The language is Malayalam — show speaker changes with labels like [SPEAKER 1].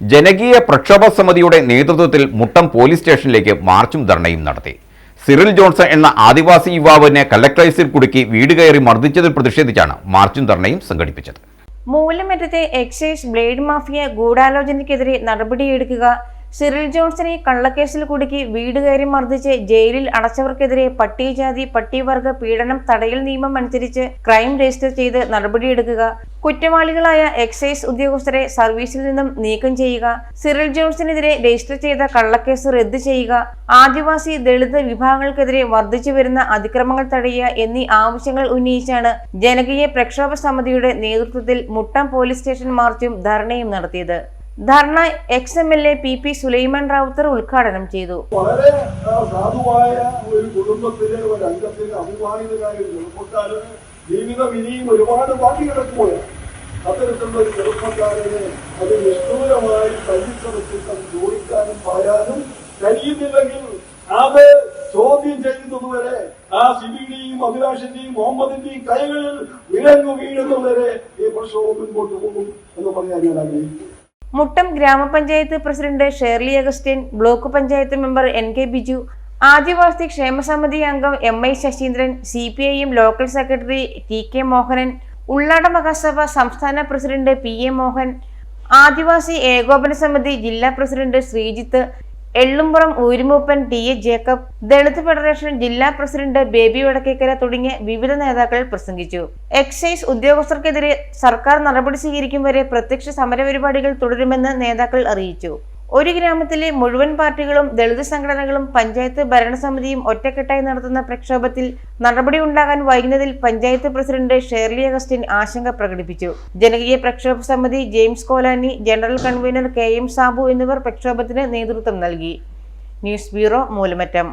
[SPEAKER 1] ജനകീയ പ്രക്ഷോഭ സമിതിയുടെ നേതൃത്വത്തിൽ മുട്ടം പോലീസ് സ്റ്റേഷനിലേക്ക് മാർച്ചും ധർണയും നടത്തി. സിറിൽ ജോൺസൺ എന്ന ആദിവാസി യുവാവിനെ കലക്ടറേസിൽ കുടുക്കി വീട് കയറി മർദ്ദിച്ചതിൽ പ്രതിഷേധിച്ചാണ് മാർച്ചും ധർണയും സംഘടിപ്പിച്ചത്.
[SPEAKER 2] മൂലമറ്റത്തെ എക്സൈസ് ബ്ലേഡ് മാഫിയ ഗൂഢാലോചനയ്ക്കെതിരെ നടപടിയെടുക്കുക സിറിൽ ജോൺസനെ കള്ളക്കേസിൽ കുടുക്കി വീട് കയറി മർദ്ദിച്ച് ജയിലിൽ അടച്ചവർക്കെതിരെ പട്ടികജാതി പട്ടികവർഗ പീഡനം തടയൽ നിയമം അനുസരിച്ച് ക്രൈം രജിസ്റ്റർ ചെയ്ത് നടപടിയെടുക്കുക. കുറ്റവാളികളായ എക്സൈസ് ഉദ്യോഗസ്ഥരെ സർവീസിൽ നിന്നും നീക്കം ചെയ്യുക. സിറിൽ ജോൺസിനെതിരെ രജിസ്റ്റർ ചെയ്ത കള്ളക്കേസ് റദ്ദു ചെയ്യുക. ആദിവാസി ദളിത് വിഭാഗങ്ങൾക്കെതിരെ വർദ്ധിച്ചു വരുന്ന അതിക്രമങ്ങൾ തടയുക എന്നീ ആവശ്യങ്ങൾ ഉന്നയിച്ചാണ് ജനകീയ പ്രക്ഷോഭ സമിതിയുടെ നേതൃത്വത്തിൽ മുട്ടം പോലീസ് സ്റ്റേഷൻ മാർച്ചും ധർണയും നടത്തിയത്. ധർണ ex M L A P P Sulaiman Rawther ഉദ്ഘാടനം ചെയ്തു.
[SPEAKER 3] വളരെ സാധുവായ ഒരു കുടുംബത്തിലെ ഒരു അംഗത്തിന് അഭിമാനിതരായ ഒരു ചെറുപ്പക്കാരന് ജീവിതം ഇനിയും ഒരുപാട് ബാക്കി കിടക്കുകയാണ് അത്തരത്തിലുള്ള ഒരു ചെറുപ്പക്കാരനെ അത് നിഷ്ഠൂരമായി പരിശ്രമിച്ചിട്ട് ചോദിക്കാനും പറയാനും കഴിയുന്നില്ലെങ്കിൽ അത് ചോദ്യം ചെയ്യുന്നതുവരെ ആ സിബിയുടെയും അഭിലാഷിന്റെയും മുഹമ്മദിന്റെയും കൈകളിൽ വിലങ്ങു വീഴുന്നതുവരെ ഈ പ്രക്ഷോഭം മുൻപോട്ട് പോകും എന്ന് പറയാൻ ഞാൻ ആഗ്രഹിക്കുന്നു.
[SPEAKER 2] മുട്ടം ഗ്രാമപഞ്ചായത്ത് president Shirley Augustine block panchayat member N K Biju ആദിവാസി ക്ഷേമസമിതി അംഗം M I Sasheendran C P I M local secretary T K Mohanan Ullada Mahasabha സംസ്ഥാന പ്രസിഡന്റ് പി എ മോഹൻ ആദിവാസി ഏകോപന സമിതി ജില്ലാ president Sreejith Ellumpuram ഊരുമൂപ്പൻ T A Jacob Dalit federation ജില്ലാ പ്രസിഡന്റ് ബേബി വടക്കേക്കര തുടങ്ങിയ വിവിധ നേതാക്കൾ പ്രസംഗിച്ചു. എക്സൈസ് ഉദ്യോഗസ്ഥർക്കെതിരെ സർക്കാർ നടപടി സ്വീകരിക്കും വരെ പ്രത്യക്ഷ സമരപരിപാടികൾ തുടരുമെന്ന് നേതാക്കൾ അറിയിച്ചു. ഒരു ഗ്രാമത്തിലെ മുഴുവൻ പാർട്ടികളും ദളിത് സംഘടനകളും പഞ്ചായത്ത് ഭരണസമിതിയും ഒറ്റക്കെട്ടായി നടത്തുന്ന പ്രക്ഷോഭത്തിൽ നടപടി ഉണ്ടാകാൻ വൈകുന്നതിൽ പഞ്ചായത്ത് പ്രസിഡന്റ് ഷേർലി അഗസ്റ്റിൻ ആശങ്ക പ്രകടിപ്പിച്ചു. ജനകീയ പ്രക്ഷോഭ സമിതി James Kolani general convener K M Sabu എന്നിവർ പ്രക്ഷോഭത്തിന് നേതൃത്വം നൽകി. News bureau Moolamattam.